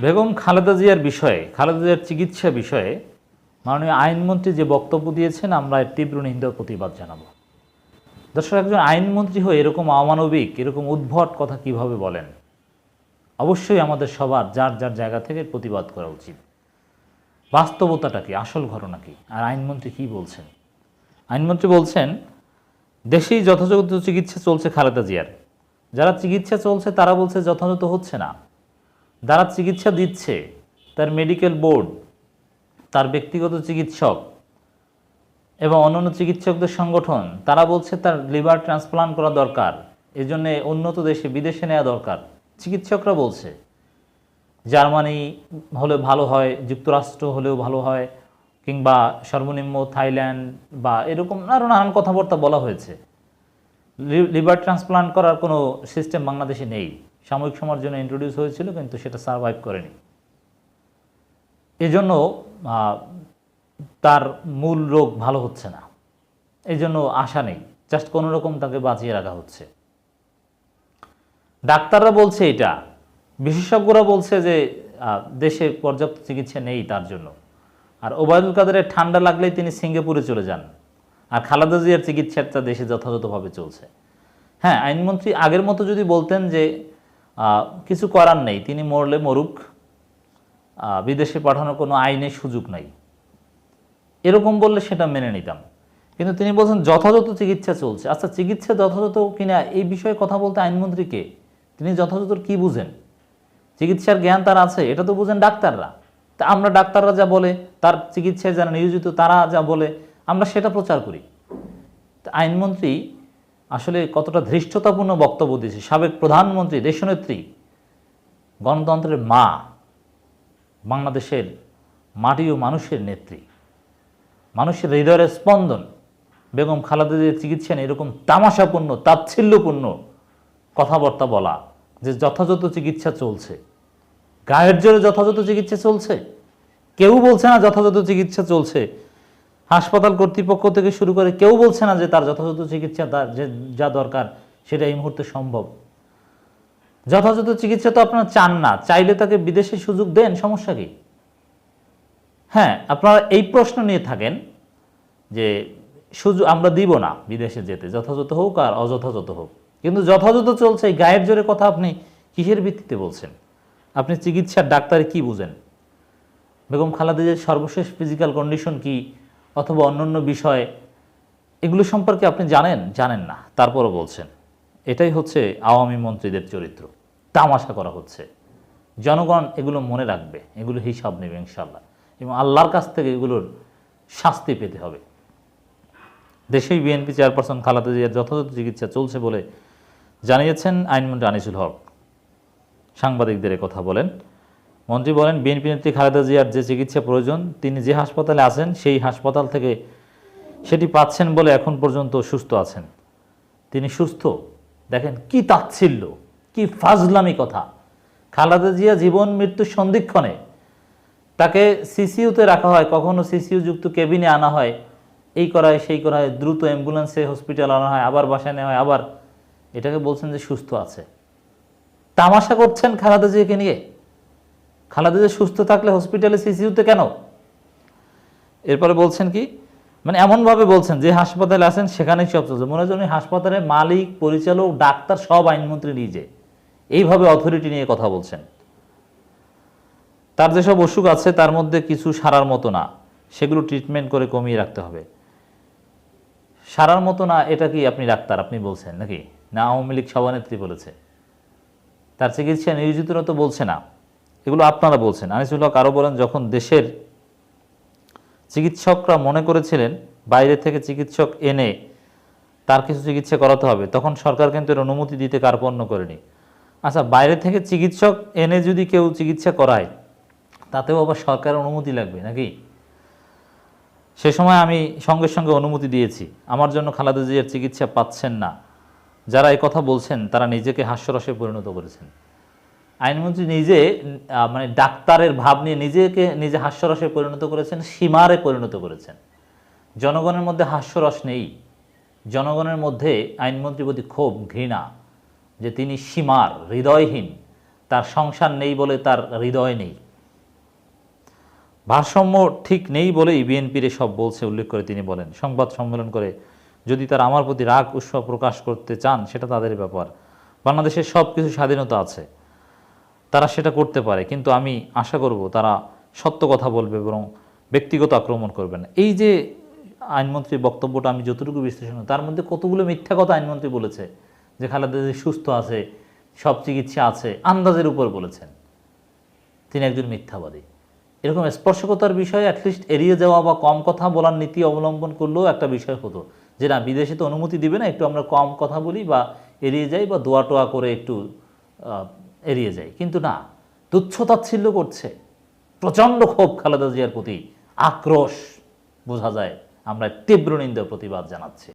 বেগম খালেদা জিয়ার বিষয়ে, খালেদা জিয়ার চিকিৎসা বিষয়ে মাননীয় আইনমন্ত্রী যে বক্তব্য দিয়েছেন, আমরা এর তীব্র নিন্দা প্রতিবাদ জানাব। দর্শক, একজন আইনমন্ত্রী হয়ে এরকম অমানবিক, এরকম উদ্ভট কথা কীভাবে বলেন? অবশ্যই আমাদের সবার, যার যার জায়গা থেকে প্রতিবাদ করা উচিত। বাস্তবতাটা কি? আসল ঘটনা কি? আর আইনমন্ত্রী কি বলছেন? আইনমন্ত্রী বলছেন, দেশেই যথাযথ চিকিৎসা চলছে খালেদা জিয়ার। যারা চিকিৎসা চলছে, তারা বলছে যথাযথ হচ্ছে না। যারা চিকিৎসা দিচ্ছে তার মেডিকেল বোর্ড তার ব্যক্তিগত চিকিৎসক এবং অন্যান্য চিকিৎসকদের সংগঠন, তারা বলছে তার লিভার ট্রান্সপ্লান্ট করা দরকার। এজন্য উন্নত দেশে, বিদেশে নেওয়া দরকার। চিকিৎসকরা বলছে, জার্মানি হলে ভালো হয়, যুক্তরাষ্ট্র হলেও ভালো হয়, কিংবা সর্বনিম্ন থাইল্যান্ড বা এরকম আরও নানান কথাবার্তা বলা হয়েছে। লিভার ট্রান্সপ্লান্ট করার কোনো সিস্টেম বাংলাদেশে নেই। সাময়িক সময়ের জন্য ইন্ট্রোডিউস হয়েছিল, কিন্তু সেটা সার্ভাইভ করেনি। এজন্য তার মূল রোগ ভালো হচ্ছে না। এই জন্য আশা নেই জাস্ট কোনো রকম তাকে বাঁচিয়ে রাখা হচ্ছে। ডাক্তাররা বলছে এটা। বিশেষজ্ঞরা বলছে যে দেশে পর্যাপ্ত চিকিৎসা নেই তার জন্য। আর ওবায়দুল কাদেরের ঠান্ডা লাগলেই তিনি সিঙ্গাপুরে চলে যান। আর খালাদা জিয়ার চিকিৎসাটা দেশে যথাযথভাবে চলছে। হ্যাঁ আইনমন্ত্রী আগের মতো যদি বলতেন যে কিছু করার নেই। তিনি মরলে মরুক বিদেশে পাঠানোর কোনো আইনের সুযোগ নাই। এরকম বললে সেটা মেনে নিতাম। কিন্তু তিনি বলছেন, যথাযথ চিকিৎসা চলছে। আচ্ছা চিকিৎসা যথাযথ কিনা এই বিষয়ে কথা বলতে আইনমন্ত্রীকে তিনি যথাযথ কি বুঝেন? চিকিৎসার জ্ঞান তার আছে, এটা তো বুঝেন ডাক্তাররা। তা আমরা ডাক্তাররা যা বলে, তার চিকিৎসায় যারা নিয়োজিত তারা যা বলে, আমরা সেটা প্রচার করি। আইনমন্ত্রী আসলে কতটা ধৃষ্টতাপূর্ণ বক্তব্য দিয়েছে। সাবেক প্রধানমন্ত্রী, দেশনেত্রী, গণতন্ত্রের মা, বাংলাদেশের মাটি ও মানুষের নেত্রী, মানুষের হৃদয়ের স্পন্দন, বেগম খালেদা জিয়ার চিকিৎসা নিয়ে এরকম তামাশাপূর্ণ, তাচ্ছিল্যপূর্ণ কথাবার্তা বলা, যে যথাযথ চিকিৎসা চলছে, গায়ের জোরে যথাযথ চিকিৎসা চলছে, কেউ বলছে না যথাযথ চিকিৎসা চলছে হাসপাতাল কর্তৃপক্ষ থেকে শুরু করে কেউ বলছে না যে তার যথাযথ চিকিৎসা তার যে যা দরকার সেটা এই মুহূর্তে সম্ভব। যথাযথ চিকিৎসা তো আপনারা চান না, চাইলে তাকে বিদেশে সুযোগ দেন, সমস্যা কি? হ্যাঁ আপনারা এই প্রশ্ন নিয়ে থাকেন যে সুযোগ আমরা দিব না বিদেশে যেতে, যথাযথ হোক আর অযথাযথ হোক। কিন্তু যথাযথ চলছে, এই গায়ের জোরে কথা আপনি কিসের ভিত্তিতে বলছেন? আপনি চিকিৎসার ডাক্তারে কি বুঝেন? বেগম খালেদা জিয়ার সর্বশেষ ফিজিক্যাল কন্ডিশন কি? অথবা অন্যান্য বিষয়, এগুলো সম্পর্কে আপনি জানেন? জানেন না। তারপরও বলছেন, এটাই হচ্ছে আওয়ামী মন্ত্রীদের চরিত্র। তামাশা করা হচ্ছে। জনগণ এগুলো মনে রাখবে। এগুলো হিসাব নেবে ইনশাল্লাহ এবং আল্লাহর কাছ থেকে এগুলোর শাস্তি পেতে হবে। দেশেই বিএনপি চেয়ারপারসন খালেদা জিয়ার যথাযথ চিকিৎসা চলছে বলে জানিয়েছেন আইনমন্ত্রী আনিসুল হক। সাংবাদিকদের কথা বলেন। মন্ত্রী বলেন, বিএনপি নেত্রী খালেদা জিয়ার যে চিকিৎসা প্রয়োজন, তিনি যে হাসপাতালে আছেন, সেই হাসপাতাল থেকে সেটি পাচ্ছেন বলে এখন পর্যন্ত সুস্থ আছেন। তিনি সুস্থ। দেখেন কি তাচ্ছিল্য, কি ফাজলামি কথা। খালেদা জিয়া জীবন মৃত্যুর সন্ধিক্ষণে তাকে সিসিইউতে রাখা হয়, কখনো সিসিইউ যুক্ত কেবিনে আনা হয়, এই করা সেই করা দ্রুত অ্যাম্বুলেন্সে হসপিটাল আনা হয়, আবার বাসায় নেওয়া হয়, আবার এটাকে বলছেন যে সুস্থ আছে। তামাশা করছেন খালেদা জিয়াকে নিয়ে? খালেদা জিয়া সুস্থ থাকলে হসপিটালে সিসিইউতে কেন? এরপরে বলছেন কি মানে এমনভাবে বলছেন, যে হাসপাতালে আছেন সেখানেই সব চলছে। মনে হচ্ছে উনি হাসপাতালের মালিক, পরিচালক, ডাক্তার সব আইনমন্ত্রী নিজে। এইভাবে অথরিটি নিয়ে কথা বলছেন। তার যেসব অসুখ আছে, তার মধ্যে কিছু সারার মতো না। সেগুলো ট্রিটমেন্ট করে কমিয়ে রাখতে হবে। সারার মতো না, এটা কি আপনি ডাক্তার, আপনি বলছেন নাকি? না, আওয়ামী লীগ সভানেত্রী বলেছে। তার চিকিৎসা নিয়োজিতরা তো বলছে না। এগুলো আপনারা বলছেন। আনিসুল হক আরও বলেন, যখন দেশের চিকিৎসকরা মনে করেছিলেন বাইরে থেকে চিকিৎসক এনে তার কিছু চিকিৎসা করাতে হবে, তখন সরকার কিন্তু এর অনুমতি দিতে কার্পণ্য করেনি। আচ্ছা বাইরে থেকে চিকিৎসক এনে যদি কেউ চিকিৎসা করায়, তাতেও আবার সরকারের অনুমতি লাগবে নাকি? সে সময় আমি সঙ্গে সঙ্গে অনুমতি দিয়েছি। আমার জন্য খালেদা জিয়ার চিকিৎসা পাচ্ছেন না। যারা এই কথা বলছেন, তারা নিজেকে হাস্যরসে পরিণত করেছেন। আইনমন্ত্রী নিজে মানে ডাক্তারের ভাব নিয়ে নিজেকে, নিজে হাস্যরসে পরিণত করেছেন, সীমারে পরিণত করেছেন। জনগণের মধ্যে হাস্যরস নেই। জনগণের মধ্যে আইনমন্ত্রীর প্রতি ক্ষোভ, ঘৃণা, যে তিনি সীমার, হৃদয়হীন, তার সংসার নেই বলে তার হৃদয় নেই। ভারসাম্য ঠিক নেই বলেই বিএনপির সব বলছে উল্লেখ করে তিনি বলেন। সংবাদ সম্মেলন করে যদি তারা আমার প্রতি রাগ উৎসব প্রকাশ করতে চান, সেটা তাদের ব্যাপার। বাংলাদেশের সব কিছু স্বাধীনতা আছে। তারা সেটা করতে পারে, কিন্তু আমি আশা করব তারা সত্য কথা বলবে এবং ব্যক্তিগত আক্রমণ করবে না। এই যে আইনমন্ত্রীর বক্তব্যটা আমি যতটুকু বিশ্লেষণ তার মধ্যে কতগুলো মিথ্যা কথা আইনমন্ত্রী বলেছে, যে খালেদা সুস্থ আছে, সব চিকিৎসা আছে, আন্দাজের উপর বলেছেন। তিনি একজন মিথ্যাবাদী। এরকম স্পর্শকতার বিষয়ে অ্যাটলিস্ট এড়িয়ে যাওয়া বা কম কথা বলার নীতি অবলম্বন করলেও একটা বিষয় হতো, যে না, বিদেশে তো অনুমতি দিবে না, একটু আমরা কম কথা বলি বা এড়িয়ে যাই বা দোয়া টোয়া করে একটু এড়িয়ে যায়। কিন্তু না তুচ্ছতাচ্ছিল্য করছে। প্রচণ্ড ক্ষোভ খালেদা জিয়ার প্রতি। আক্রোশ, বোঝা যায়, আমরা তীব্র নিন্দা প্রতিবাদ জানাচ্ছি।